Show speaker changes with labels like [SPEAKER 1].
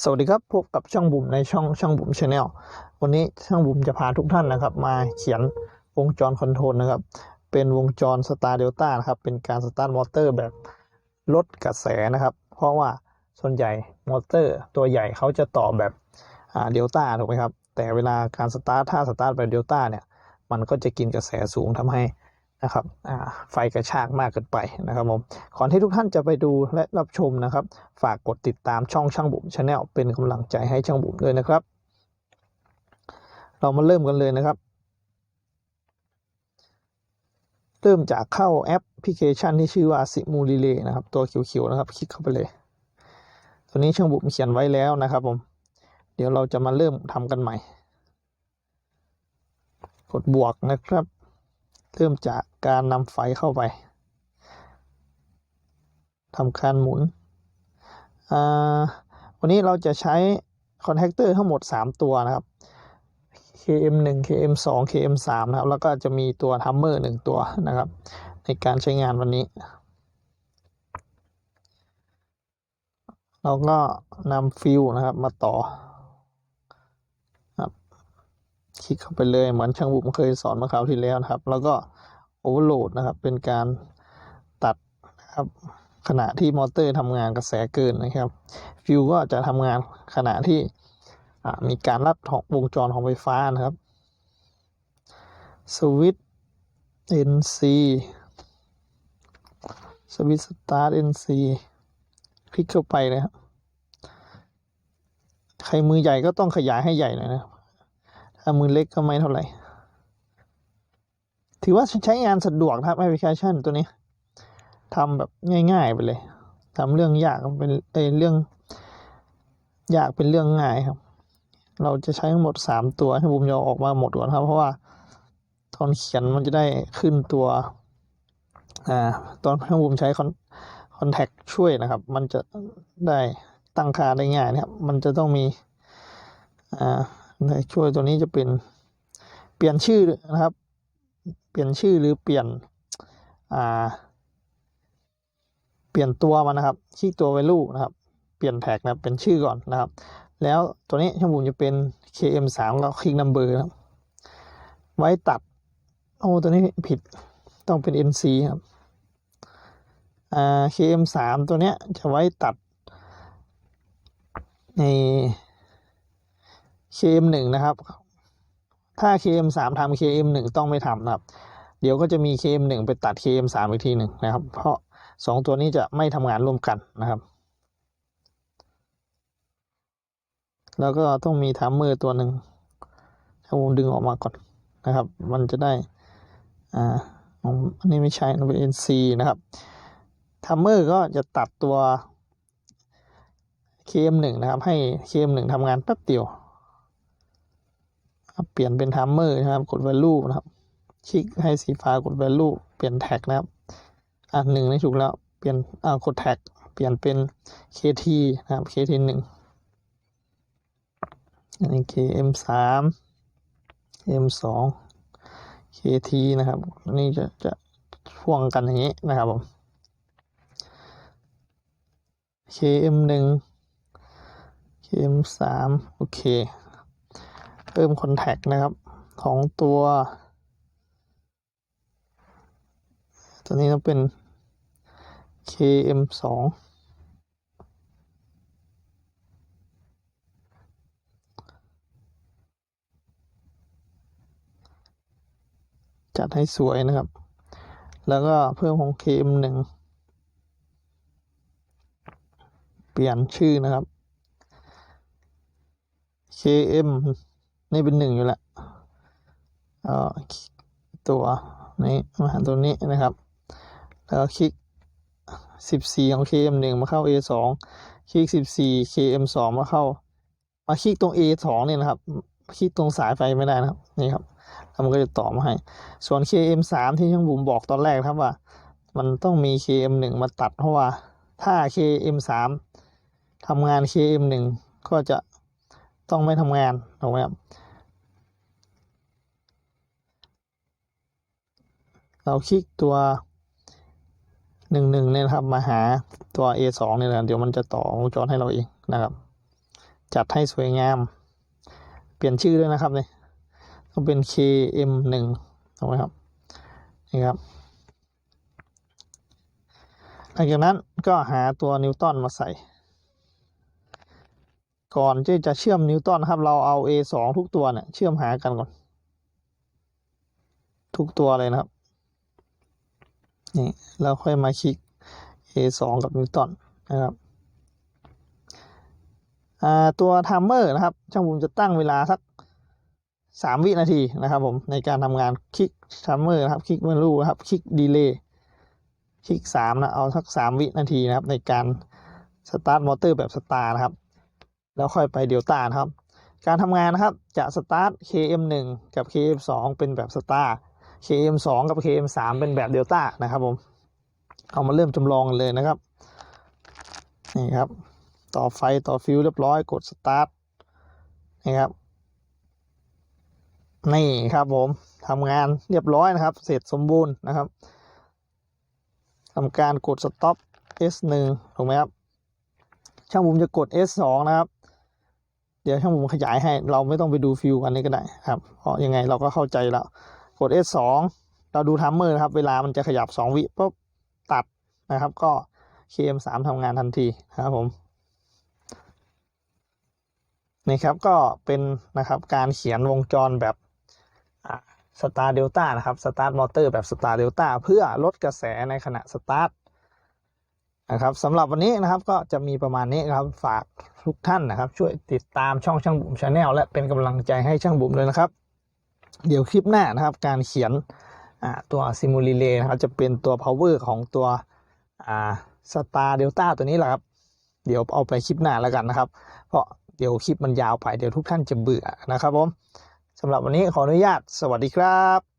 [SPEAKER 1] สวัสดีครับพบกับช่างบุ๋มในช่องช่างบุ๋มชาแนลวันนี้ช่างบุ๋มจะพาทุกท่านนะครับ มาเขียนวงจรคอนโทรลนะครับ เป็นวงจรสตาร์เดลต้านะครับ เป็นการสตาร์ทมอเตอร์แบบลดกระแสนะครับ เพราะว่าส่วนใหญ่มอเตอร์ตัวใหญ่เขาจะต่อแบบเดลต้าถูกไหมครับ แต่เวลาการสตาร์ทถ้าสตาร์ทแบบเดลต้าเนี่ย มันก็จะกินกระแสสูงทำให้ นะครับไฟกระชากมากเกินไปนะครับผมก่อนที่ทุกท่านจะไปดูและรับชมนะครับ ฝากกดติดตามช่องช่างบุ๋มชาแนลเป็นกำลังใจให้ช่างบุ๋มด้วยนะครับ เรามาเริ่มกันเลยนะครับ เริ่มจากเข้าแอปพลิเคชันที่ชื่อว่า Simulile นะครับ ตัวเขียวๆนะครับ คลิกเข้าไปเลย ตัวนี้ช่างบุ๋มเขียนไว้แล้วนะครับผมเดี๋ยวเราจะมาเริ่มทำกันใหม่ กดบวกนะครับ เริ่มจากการนำไฟเข้าไปทำการหมุน วันนี้เราจะใช้คอนแทคเตอร์ทั้งหมด 3 ตัวนะครับ KM1 KM2 KM3 นะครับ แล้วก็จะมีตัวทัมเมอร์หนึ่งตัวนะครับ ในการใช้งานวันนี้ เราก็นำฟิวนะครับมาต่อ คลิกเข้าไปเลยเหมือนช่างบุ๋มเคยสอนเมื่อคราวที่แล้วนะครับ แล้วก็โอเวอร์โหลดนะครับ เป็นการตัดนะครับขณะที่มอเตอร์ทำงานกระแสเกินนะครับ ฟิวก็จะทำงานขณะที่มีการลัดของวงจรของไฟฟ้านะครับสวิตช์ NC สวิตช์สตาร์ท NC คลิกเข้าไปเลยครับ ใครมือใหญ่ก็ต้องขยายให้ใหญ่หน่อยนะถ้า มือเล็กก็ไม่เท่าไหร่ ถือว่าใช้งานสะดวกครับแอปพลิเคชันตัวนี้ทำแบบง่าย ๆ ไปเลยทำเรื่องยากเป็นเอเรื่อง ยากเป็นเรื่องง่ายครับ เราจะใช้ทั้งหมดสามตัวให้บุมยอออกมาหมดก่อนครับ เพราะว่าตอนเขียนมันจะได้ขึ้นตัวอ่าตอนให้บุมใช้คอนคอนแทคช่วยนะครับ มันจะได้ตั้งค่าได้ง่ายนะครับ มันจะต้องมีอ่า ช่วยตัวนี้จะเป็นเปลี่ยนชื่อนะครับ เปลี่ยนชื่อหรือเปลี่ยนอ่าเปลี่ยนตัวมันนะครับคลิกตัว value นะครับ เปลี่ยนแท็กนะเป็นชื่อก่อนนะครับ แล้วตัวนี้ช่างบุญจะเป็น KM3 ก็คลิก number นะครับ ไว้ตัดโอ้ตัวนี้ผิดต้องเป็น NC ครับอ่า KM3 ตัวเนี้ยจะไว้ตัดใน KM1 นะครับ ถ้า KM3 ทำ KM1 ต้องไม่ทำนะครับ เดี๋ยวก็จะมี KM1 ไปตัด KM3 อีกทีหนึ่งนะครับ เพราะสองตัวนี้จะไม่ทำงานร่วมกันนะครับ แล้วก็ต้องมีทัมเมอร์ตัวหนึ่งถ้าผมดึงออกมาก่อนนะครับ มันจะได้ อ่าอันนี้ไม่ใช่มันเป็น NC นะครับทัมเมอร์ก็จะตัดตัว KM1 นะครับ ให้ KM1 ทำงานแป๊บเดียว เปลี่ยนเป็นทัมเมอร์นะครับ กด value นะครับ คลิกให้สีฟ้ากด value เปลี่ยนแท็กนะครับ อะหนึ่งนี่ถูกแล้ว เปลี่ยน อ่ากดแท็ก เปลี่ยนเป็น KT นะครับ KT หนึ่งอันนี้ KM สาม KM สอง KT นะครับนนี้จะจะพ่วงกันอย่างนี้นะครับผม KM หนึ่ง KM สามโอเค เพิ่มคอนแทคนะครับของตัว ตัวนี้ต้องเป็น KM สองจัดให้สวยนะครับ แล้วก็เพิ่มของ KM หนึ่งเปลี่ยนชื่อนะครับ KM นี่เป็นหนึ่งอยู่แล้วอ่อตัวนี้มาหาตัวนี้นะครับ แล้วก็คลิก 14 ของ KM 1 มาเข้า A 2 คลิก 14 KM 2 มาเข้า มาคลิกตรง A 2 เนี่ยนะครับ คลิกตรงสายไฟไม่ได้นะครับ นี่ครับ แล้วมันก็จะต่อมาให้ ส่วน KM 3 ที่ช่างบุ๋มบอกตอนแรกครับว่า มันต้องมี KM 1 มาตัดเพราะว่า ถ้า KM 3 ทำงาน KM 1 ก็จะ ต้องไม่ทำงานถูกไหมครับเราคลิกตัวหนึ่งหนึ่งเนี่ยนะครับมาหาตัว A สองเนี่ยนะเดี๋ยวมันจะต่อวงจรให้เราเองนะครับ จัดให้สวยงาม เปลี่ยนชื่อด้วยนะครับเนี่ยต้องเป็น KM1 ถูกไหมครับนี่ครับหลังจากนั้นก็หาตัวนิวตันมาใส่ ก่อนที่จะเชื่อมนิวตันครับ เราเอา A2 ทุกตัวเนี่ยเชื่อมหากันก่อน ทุกตัวเลยนะครับ นี่แล้วค่อยมาคลิก A2 กับนิวตันนะครับตัวไทม์เมอร์นะครับ ช่างผมจะตั้งเวลาสักสามวินาทีนะครับผมในการทำงานคลิกไทม์เมอร์นะครับ คลิกเมนูนะครับ คลิกดีเลย์คลิกสามนะ เอาสักสามวินาทีนะครับ ในการสตาร์ทมอเตอร์แบบสตาร์นะครับ แล้วค่อยไปเดลต้านะครับ การทำงานนะครับจะสตาร์ท KM1 กับ KM2 เป็นแบบสตาร์ KM2 กับ KM3 เป็นแบบเดลต้านะครับผมเอามาเริ่มจำลองกันเลยนะครับนี่ครับ ต่อไฟต่อฟิวเรียบร้อยกดสตาร์ทนี่ครับนี่ครับผมทำงานเรียบร้อยนะครับ เสร็จสมบูรณ์นะครับทำการกด stop S1 ถูกไหมครับ ช่างบุมจะกด S2 นะครับ เดี๋ยวช่างบุมขยายให้ เราไม่ต้องไปดูฟิวกันนี้ก็ได้ครับเพราะยังไงเราก็เข้าใจแล้ว กด S2 เราดูทัมเมอร์นะครับ เวลามันจะขยับ 2 วิปุ๊บตัดนะครับ ก็ KM3 ทำงานทันทีนะครับผมนี่ครับก็เป็นนะครับการเขียนวงจรแบบสตาร์เดลต้านะครับสตาร์ทมอเตอร์แบบสตาร์เดลต้าเพื่อลดกระแสในขณะสตาร์ท นะครับสำหรับวันนี้นะครับก็จะมีประมาณนี้ครับฝากทุกท่านนะครับ ช่วยติดตามช่องช่างบุ๋มชาแนลและเป็นกำลังใจให้ช่างบุ๋มเลยนะครับ เดี๋ยวคลิปหน้านะครับ การเขียนตัวซิมูลีเลนะครับจะเป็นตัว power ของตัวสตาร์เดลต้าตัวนี้แหละครับ เดี๋ยวเอาไปคลิปหน้าแล้วกันนะครับ เพราะเดี๋ยวคลิปมันยาวไปเดี๋ยวทุกท่านจะเบื่อนะครับผมสำหรับวันนี้ขออนุญาตสวัสดีครับ